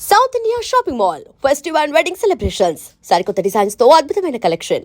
South India shopping mall festival and wedding celebrations సరికొత్త డిజైన్స్తో అద్భుతమైన కలెక్షన్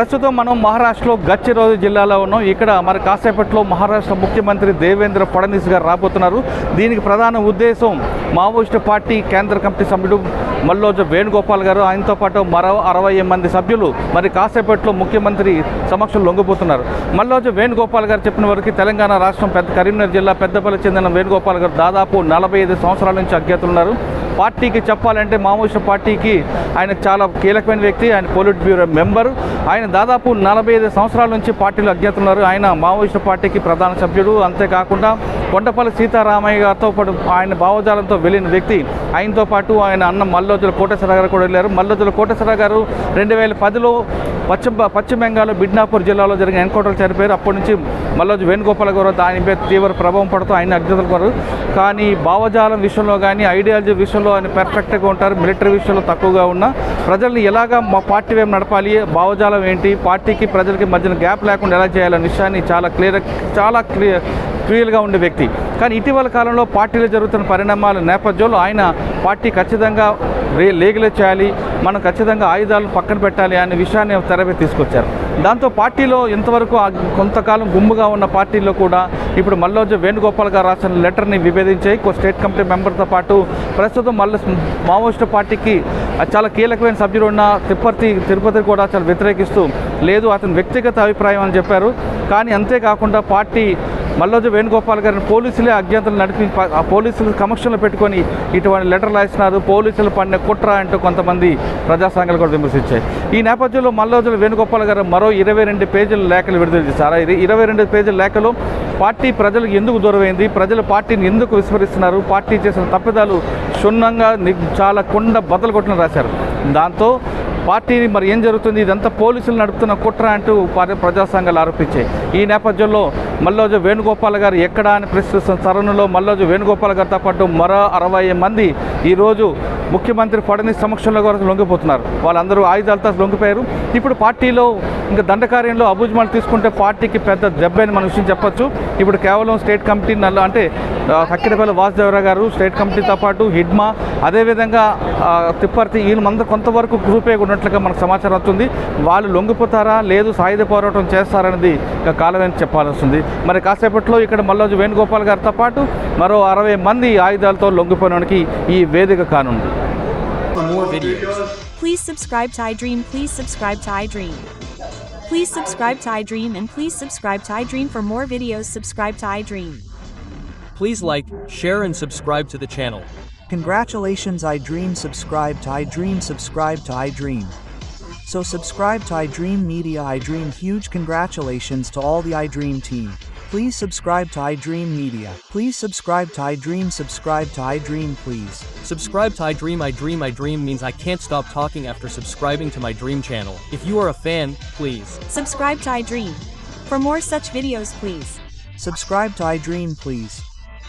ప్రస్తుతం మనం మహారాష్ట్రలో గచ్చిరోజు జిల్లాలో ఉన్నాం. ఇక్కడ మరి కాసేపట్లో మహారాష్ట్ర ముఖ్యమంత్రి దేవేంద్ర ఫడ్నవీస్ గారు రాబోతున్నారు. దీనికి ప్రధాన ఉద్దేశం మావోయిస్టు పార్టీ కేంద్ర కమిటీ సభ్యుడు మల్లోజ వేణుగోపాల్ గారు. ఆయనతో పాటు మరో అరవై మంది సభ్యులు మరి కాసేపట్లో ముఖ్యమంత్రి సమక్షంలో లొంగిపోతున్నారు. మల్లోజ వేణుగోపాల్ గారు చెప్పిన వరకు తెలంగాణ రాష్ట్రం పెద్ద కరీంనగర్ జిల్లా పెద్దపల్లి చెందిన వేణుగోపాల్ గారు దాదాపు నలభై ఐదు సంవత్సరాల నుంచి అజ్ఞాతులున్నారు. పార్టీకి చెప్పాలంటే మావోయిస్టు పార్టీకి ఆయన చాలా కీలకమైన వ్యక్తి ఆయన పోలిట్ బ్యూరో మెంబర్. ఆయన దాదాపు నలభై ఐదు సంవత్సరాల నుంచి పార్టీలో అజ్ఞాతున్నారు ఆయన మావోయిస్టు పార్టీకి ప్రధాన సభ్యుడు. అంతేకాకుండా కొండపల్లి సీతారామయ్య గారితో పాటు ఆయన భావజాలంతో వెళ్ళిన వ్యక్తి. ఆయనతో పాటు ఆయన అన్న మల్లోజుల కోటేశ్వర గారు కూడా వెళ్ళారు. మల్లోజుల కోటేశ్వర గారు రెండు వేల పదిలో పశ్చిమ పశ్చిమ బెంగాల్ బిడ్నాపూర్ జిల్లాలో జరిగిన ఎన్కౌంటర్లు చనిపోయారు. అప్పటి నుంచి మల్లోజు వేణుగోపాల్ గారు దానిపై తీవ్ర ప్రభావం పడుతూ ఆయన అజ్ఞతలు కానీ భావజాలం విషయంలో కానీ ఐడియాలజీ విషయంలో ఆయన పెర్ఫెక్ట్గా ఉంటారు. మిలిటరీ విషయంలో తక్కువగా ఉన్న ప్రజల్ని ఎలాగా మా పార్టీ వైపు నడపాలి భావజాలం ఏంటి పార్టీకి ప్రజలకి మధ్యన గ్యాప్ లేకుండా ఎలా చేయాలనే విషయాన్ని చాలా క్లియర్ చాలా క్లియర్ క్లియర్గా ఉండే వ్యక్తి. కానీ ఇటీవల కాలంలో పార్టీలో జరుగుతున్న పరిణామాల నేపథ్యంలో ఆయన పార్టీ ఖచ్చితంగా రే లేగిలే చేయాలి మనం ఖచ్చితంగా ఆయుధాలను పక్కన పెట్టాలి అనే విషయాన్ని తెరపై తీసుకొచ్చారు. దాంతో పార్టీలో ఇంతవరకు కొంతకాలం గుమ్ముగా ఉన్న పార్టీలో కూడా ఇప్పుడు మల్లోజు వేణుగోపాల్ గారు రాసిన లెటర్ని విభేదించాయి కో స్టేట్ కమిటీ మెంబర్తో పాటు ప్రస్తుతం మళ్ళీ మావోయిస్టు పార్టీకి చాలా కీలకమైన సభ్యుడు ఉన్న తిప్పర్తి తిరుపతి కూడా చాలా వ్యతిరేకిస్తూ లేదు అతని వ్యక్తిగత అభిప్రాయం అని చెప్పారు. కానీ అంతేకాకుండా పార్టీ మల్లోజు వేణుగోపాల్ గారిని పోలీసులే అజ్ఞాతలు నడిపి ఆ పోలీసులు సమక్షంలో పెట్టుకొని ఇటువంటి లెటర్లు రాసినారు పోలీసులు పడిన కుట్ర అంటూ కొంతమంది ప్రజా సంఘాలు కూడా విమర్శించాయి. ఈ నేపథ్యంలో మల్లోజుల వేణుగోపాల్ గారు మరో ఇరవై రెండు పేజీల లేఖలు విడుదల చేశారు. ఇరవై రెండు పేజీల లేఖలు పార్టీ ప్రజలకు ఎందుకు దూరమైంది? ప్రజలు పార్టీని ఎందుకు విస్మరిస్తున్నారు? పార్టీ చేసిన తప్పిదాలు క్షుణ్ణంగా చాలా కుండ బద్దలు కొట్టిన రాశారు. దాంతో పార్టీని మరి ఏం జరుగుతుంది? ఇదంతా పోలీసులు నడుపుతున్న కుట్ర అంటూ పార్టీ ప్రజా సంఘాలు ఆరోపించాయి. ఈ నేపథ్యంలో మల్లోజు వేణుగోపాల్ గారు ఎక్కడా అని ప్రశ్నిస్తున్న తరుణంలో మల్లోజు వేణుగోపాల్ గారితో పాటు మరో అరవై మంది ఈరోజు ముఖ్యమంత్రి ఫడ్నవీస్ సమక్షంలో కూడా లొంగిపోతున్నారు. వాళ్ళందరూ ఆయుధాలతో లొంగిపోయారు. ఇప్పుడు పార్టీలో ఇంకా దండకార్యంలో అబుజ్మాలు తీసుకుంటే పార్టీకి పెద్ద దెబ్బ అని మన విషయం చెప్పొచ్చు. ఇప్పుడు కేవలం స్టేట్ కమిటీ నల్ల అంటే కక్కిరపల్లి వాసుదేవరావు గారు స్టేట్ కమిటీతో పాటు హిడ్మా అదేవిధంగా తిప్పర్తి వీళ్ళందరూ మంద కొంతవరకు గ్రూపే ఉన్నట్లుగా మనకు సమాచారం వస్తుంది వాళ్ళు లొంగిపోతారా లేదు సాయుధ పోరాటం చేస్తారనేది ఇక చెప్పాల్సి చెప్పాల్సింది మరి కాసేపట్లో ఇక్కడ మల్లోజు వేణుగోపాల్ గారితో పాటు మరో అరవై మంది ఆయుధాలతో లొంగిపోవడానికి ఈ వేదిక కానుంది Please subscribe to iDream. Please subscribe to iDream. Please subscribe to iDream and please subscribe to iDream for more videos. Subscribe to iDream. Please like, share and subscribe to the channel. Congratulations iDream subscribe to iDream subscribe to iDream. So subscribe to iDream Media iDream huge congratulations to all the iDream team. Please subscribe to iDream Media. Please subscribe to iDream subscribe to iDream please. Subscribe to iDream iDream iDream means I can't stop talking after subscribing to my dream channel. If you are a fan, please. Subscribe to iDream. For more such videos, please. Subscribe to iDream please.